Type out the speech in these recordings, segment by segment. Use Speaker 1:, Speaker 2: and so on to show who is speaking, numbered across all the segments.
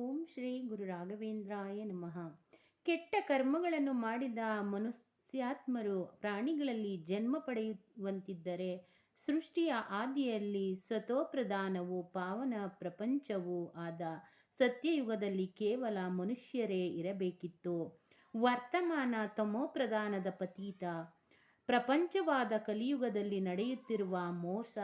Speaker 1: ಓಂ ಶ್ರೀ ಗುರು ರಾಘವೇಂದ್ರಾಯ ನಮಃ. ಕೆಟ್ಟ ಕರ್ಮಗಳನ್ನು ಮಾಡಿದ ಮನುಷ್ಯಾತ್ಮರು ಪ್ರಾಣಿಗಳಲ್ಲಿ ಜನ್ಮ ಪಡೆಯುವಂತಿದ್ದರೆ ಸೃಷ್ಟಿಯ ಆದಿಯಲ್ಲಿ ಸ್ವತೋಪ್ರಧಾನವು ಪಾವನ ಪ್ರಪಂಚವೂ ಆದ ಸತ್ಯಯುಗದಲ್ಲಿ ಕೇವಲ ಮನುಷ್ಯರೇ ಇರಬೇಕಿತ್ತು. ವರ್ತಮಾನ ತಮೋಪ್ರದಾನದ ಪತೀತ. ಪ್ರಪಂಚವಾದ ಕಲಿಯುಗದಲ್ಲಿ ನಡೆಯುತ್ತಿರುವ ಮೋಸ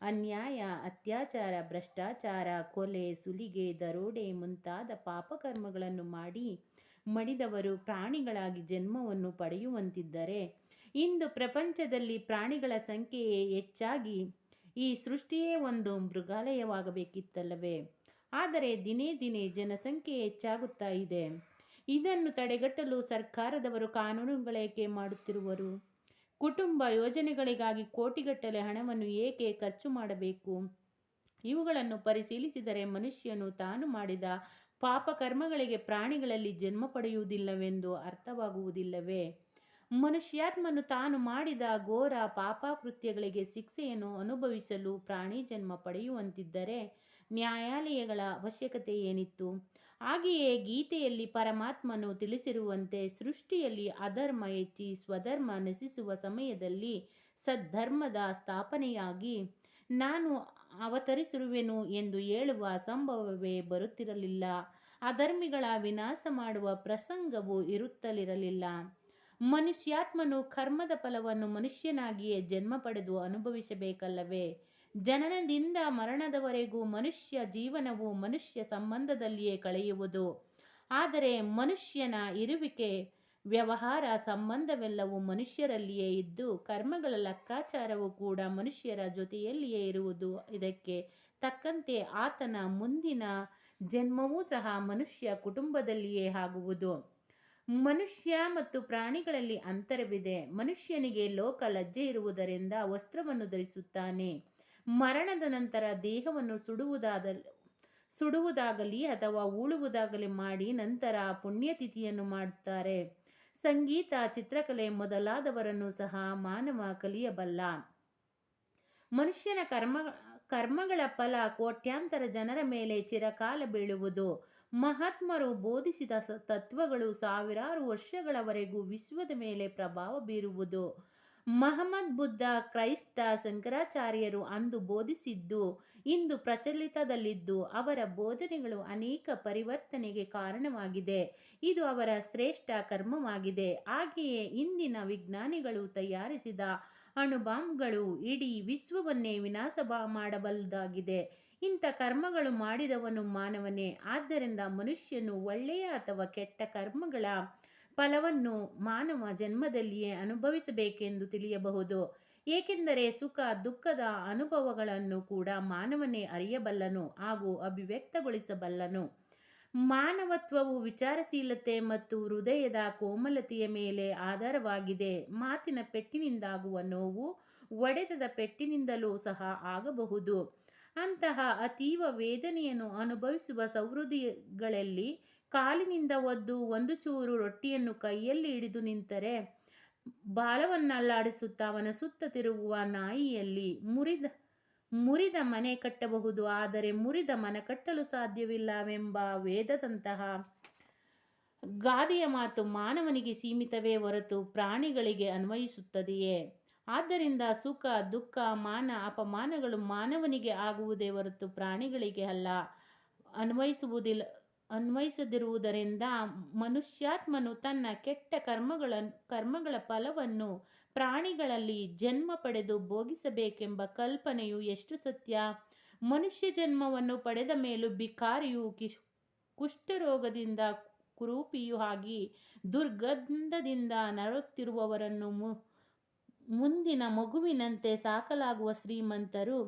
Speaker 1: ಅನ್ಯಾಯ, ಅತ್ಯಾಚಾರ, ಭ್ರಷ್ಟಾಚಾರ, ಕೊಲೆ, ಸುಲಿಗೆ, ದರೋಡೆ ಮುಂತಾದ ಪಾಪಕರ್ಮಗಳನ್ನು ಮಾಡಿ ಮಡಿದವರು ಪ್ರಾಣಿಗಳಾಗಿ ಜನ್ಮವನ್ನು ಪಡೆಯುವಂತಿದ್ದರೆ ಇಂದು ಪ್ರಪಂಚದಲ್ಲಿ ಪ್ರಾಣಿಗಳ ಸಂಖ್ಯೆಯೇ ಹೆಚ್ಚಾಗಿ ಈ ಸೃಷ್ಟಿಯೇ ಒಂದು ಮೃಗಾಲಯವಾಗಬೇಕಿತ್ತಲ್ಲವೇ? ಆದರೆ ದಿನೇ ದಿನೇ ಜನಸಂಖ್ಯೆ ಹೆಚ್ಚಾಗುತ್ತಾ ಇದೆ. ಇದನ್ನು ತಡೆಗಟ್ಟಲು ಸರ್ಕಾರದವರು ಕಾನೂನುಗಳೇಕೆ ಮಾಡುತ್ತಿರುವರು? ಕುಟುಂಬ ಯೋಜನೆಗಳಿಗಾಗಿ ಕೋಟಿಗಟ್ಟಲೆ ಹಣವನ್ನು ಏಕೆ ಖರ್ಚು ಮಾಡಬೇಕು? ಇವುಗಳನ್ನು ಪರಿಶೀಲಿಸಿದರೆ ಮನುಷ್ಯನು ತಾನು ಮಾಡಿದ ಪಾಪಕರ್ಮಗಳಿಗೆ ಪ್ರಾಣಿಗಳಲ್ಲಿ ಜನ್ಮ ಪಡೆಯುವುದಿಲ್ಲವೆಂದು ಅರ್ಥವಾಗುವುದಿಲ್ಲವೇ? ಮನುಷ್ಯಾತ್ಮನು ತಾನು ಮಾಡಿದ ಘೋರ ಪಾಪಕೃತ್ಯಗಳಿಗೆ ಶಿಕ್ಷೆಯನ್ನು ಅನುಭವಿಸಲು ಪ್ರಾಣಿ ಜನ್ಮ ಪಡೆಯುವಂತಿದ್ದರೆ ನ್ಯಾಯಾಲಯಗಳ ಅವಶ್ಯಕತೆ ಏನಿತ್ತು? ಹಾಗೆಯೇ ಗೀತೆಯಲ್ಲಿ ಪರಮಾತ್ಮನು ತಿಳಿಸಿರುವಂತೆ ಸೃಷ್ಟಿಯಲ್ಲಿ ಅಧರ್ಮ ಹೆಚ್ಚಿ ಸ್ವಧರ್ಮ ನಶಿಸುವ ಸಮಯದಲ್ಲಿ ಸದ್ಧರ್ಮದ ಸ್ಥಾಪನೆಯಾಗಿ ನಾನು ಅವತರಿಸಿರುವೆನು ಎಂದು ಹೇಳುವ ಸಂಭವವೇ ಬರುತ್ತಿರಲಿಲ್ಲ. ಅಧರ್ಮಿಗಳ ವಿನಾಶ ಮಾಡುವ ಪ್ರಸಂಗವು ಇರುತ್ತಲಿರಲಿಲ್ಲ. ಮನುಷ್ಯಾತ್ಮನು ಕರ್ಮದ ಫಲವನ್ನು ಮನುಷ್ಯನಾಗಿಯೇ ಜನ್ಮ ಪಡೆದು ಅನುಭವಿಸಬೇಕಲ್ಲವೇ? ಜನನದಿಂದ ಮರಣದವರೆಗೂ ಮನುಷ್ಯ ಜೀವನವು ಮನುಷ್ಯ ಸಂಬಂಧದಲ್ಲಿಯೇ ಕಳೆಯುವುದು. ಆದರೆ ಮನುಷ್ಯನ ಇರುವಿಕೆ, ವ್ಯವಹಾರ ಸಂಬಂಧವೆಲ್ಲವೂ ಮನುಷ್ಯರಲ್ಲಿಯೇ ಇದ್ದು, ಕರ್ಮಗಳ ಲೆಕ್ಕಾಚಾರವು ಕೂಡ ಮನುಷ್ಯರ ಜೊತೆಯಲ್ಲಿಯೇ ಇರುವುದು. ಇದಕ್ಕೆ ತಕ್ಕಂತೆ ಆತನ ಮುಂದಿನ ಜನ್ಮವೂ ಸಹ ಮನುಷ್ಯ ಕುಟುಂಬದಲ್ಲಿಯೇ ಆಗುವುದು. ಮನುಷ್ಯ ಮತ್ತು ಪ್ರಾಣಿಗಳಲ್ಲಿ ಅಂತರವಿದೆ. ಮನುಷ್ಯನಿಗೆ ಲೋಕ ಲಜ್ಜೆ ಇರುವುದರಿಂದ ವಸ್ತ್ರವನ್ನು ಧರಿಸುತ್ತಾನೆ. ಮರಣದ ನಂತರ ದೇಹವನ್ನು ಸುಡುವುದಾದ, ಸುಡುವುದಾಗಲಿ ಅಥವಾ ಉಳುವುದಾಗಲಿ ಮಾಡಿ ನಂತರ ಪುಣ್ಯತಿಥಿಯನ್ನು ಮಾಡುತ್ತಾರೆ. ಸಂಗೀತ, ಚಿತ್ರಕಲೆ ಮೊದಲಾದವರನ್ನು ಸಹ ಮಾನವ ಕಲಿಯಬಲ್ಲ. ಮನುಷ್ಯನ ಕರ್ಮ, ಕರ್ಮಗಳ ಫಲ ಕೋಟ್ಯಾಂತರ ಜನರ ಮೇಲೆ ಚಿರಕಾಲ ಬೀಳುವುದು. ಮಹಾತ್ಮರು ಬೋಧಿಸಿದ ತತ್ವಗಳು ಸಾವಿರಾರು ವರ್ಷಗಳವರೆಗೂ ವಿಶ್ವದ ಮೇಲೆ ಪ್ರಭಾವ ಬೀರುವುದು. ಮಹಮ್ಮದ್ ಬುದ್ಧ, ಕ್ರೈಸ್ತ, ಶಂಕರಾಚಾರ್ಯರು ಅಂದು ಬೋಧಿಸಿದ್ದು, ಇಂದು ಪ್ರಚಲಿತದಲ್ಲಿದ್ದು ಅವರ ಬೋಧನೆಗಳು ಅನೇಕ ಪರಿವರ್ತನೆಗೆ ಕಾರಣವಾಗಿದೆ. ಇದು ಅವರ ಶ್ರೇಷ್ಠ ಕರ್ಮವಾಗಿದೆ. ಹಾಗೆಯೇ ಇಂದಿನ ವಿಜ್ಞಾನಿಗಳು ತಯಾರಿಸಿದ ಅಣುಬಾಂಬ್ಗಳು ಇಡೀ ವಿಶ್ವವನ್ನೇ ವಿನಾಶ ಮಾಡಬಲ್ಲದಾಗಿದೆ. ಇಂಥ ಕರ್ಮಗಳು ಮಾಡಿದವನು ಮಾನವನೇ. ಆದ್ದರಿಂದ ಮನುಷ್ಯನು ಒಳ್ಳೆಯ ಅಥವಾ ಕೆಟ್ಟ ಕರ್ಮಗಳ ಫಲವನ್ನು ಮಾನವ ಜನ್ಮದಲ್ಲಿಯೇ ಅನುಭವಿಸಬೇಕೆಂದು ತಿಳಿಯಬಹುದು. ಏಕೆಂದರೆ ಸುಖ, ದುಃಖದ ಅನುಭವಗಳನ್ನು ಕೂಡ ಮಾನವನೇ ಅರಿಯಬಲ್ಲನು ಹಾಗೂ ಅಭಿವ್ಯಕ್ತಗೊಳಿಸಬಲ್ಲನು. ಮಾನವತ್ವವು ವಿಚಾರಶೀಲತೆ ಮತ್ತು ಹೃದಯದ ಕೋಮಲತೆಯ ಮೇಲೆ ಆಧಾರವಾಗಿದೆ. ಮಾತಿನ ಪೆಟ್ಟಿನಿಂದಾಗುವ ನೋವು ಒಡೆತದ ಪೆಟ್ಟಿನಿಂದಲೂ ಸಹ ಆಗಬಹುದು. ಅಂತಹ ಅತೀವ ವೇದನೆಯನ್ನು ಅನುಭವಿಸುವ ಸೌಹೃದಿಗಳಲ್ಲಿ ಕಾಲಿನಿಂದ ಒದ್ದು ಒಂದು ಚೂರು ರೊಟ್ಟಿಯನ್ನು ಕೈಯಲ್ಲಿ ಹಿಡಿದು ನಿಂತರೆ ಬಾಲವನ್ನಲ್ಲಾಡಿಸುತ್ತಾ ಅವನ ಸುತ್ತ ತಿರುಗುವ ನಾಯಿಯಲ್ಲಿ ಮುರಿದ ಮುರಿದ ಮನೆ ಕಟ್ಟಬಹುದು, ಆದರೆ ಮುರಿದ ಮನ ಕಟ್ಟಲು ಸಾಧ್ಯವಿಲ್ಲವೆಂಬ ವೇದದಂತಹ ಗಾದೆಯ ಮಾತು ಮಾನವನಿಗೆ ಸೀಮಿತವೇ ಹೊರತು ಪ್ರಾಣಿಗಳಿಗೆ ಅನ್ವಯಿಸುತ್ತದೆಯೇ? ಆದ್ದರಿಂದ ಸುಖ, ದುಃಖ, ಮಾನ, ಅಪಮಾನಗಳು ಮಾನವನಿಗೆ ಆಗುವುದೇ ಹೊರತು ಪ್ರಾಣಿಗಳಿಗೆ ಅಲ್ಲ. ಅನ್ವಯಿಸುವುದಿಲ್ಲ ಅನ್ವಯಿಸದಿರುವುದರಿಂದ ಮನುಷ್ಯಾತ್ಮನು ತನ್ನ ಕೆಟ್ಟ ಕರ್ಮಗಳ ಕರ್ಮಗಳ ಫಲವನ್ನು ಪ್ರಾಣಿಗಳಲ್ಲಿ ಜನ್ಮ ಪಡೆದು ಭೋಗಿಸಬೇಕೆಂಬ ಕಲ್ಪನೆಯು ಎಷ್ಟು ಸತ್ಯ? ಮನುಷ್ಯ ಜನ್ಮವನ್ನು ಪಡೆದ ಮೇಲೂ ಬಿಕಾರಿಯು ಕಿಶ್, ಕುಷ್ಠರೋಗದಿಂದ ಕುರೂಪಿಯೂ ಆಗಿ ದುರ್ಗಂಧದಿಂದ ನರಳುತ್ತಿರುವವರನ್ನು ಮು ಮುಂದಿನ ಮಗುವಿನಂತೆ ಸಾಕಲಾಗುವ ಶ್ರೀಮಂತರು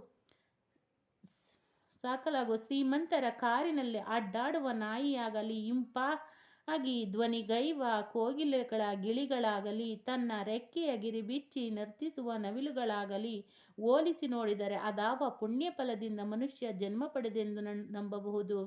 Speaker 1: ಸಾಕಲಾಗುವ ಶ್ರೀಮಂತರ ಕಾರಿನಲ್ಲಿ ಅಡ್ಡಾಡುವ ನಾಯಿಯಾಗಲಿ, ಇಂಪಾಗಿ ಧ್ವನಿಗೈವ ಕೋಗಿಲೆಗಳ ಗಿಳಿಗಳಾಗಲಿ, ತನ್ನ ರೆಕ್ಕೆಯ ಗಿರಿ ಬಿಚ್ಚಿ ನರ್ತಿಸುವ ನವಿಲುಗಳಾಗಲಿ ಹೋಲಿಸಿ ನೋಡಿದರೆ ಅದಾವ ಪುಣ್ಯ ಫಲದಿಂದ ಮನುಷ್ಯ ಜನ್ಮ ಪಡೆದೆಂದು ನಂಬಬಹುದು.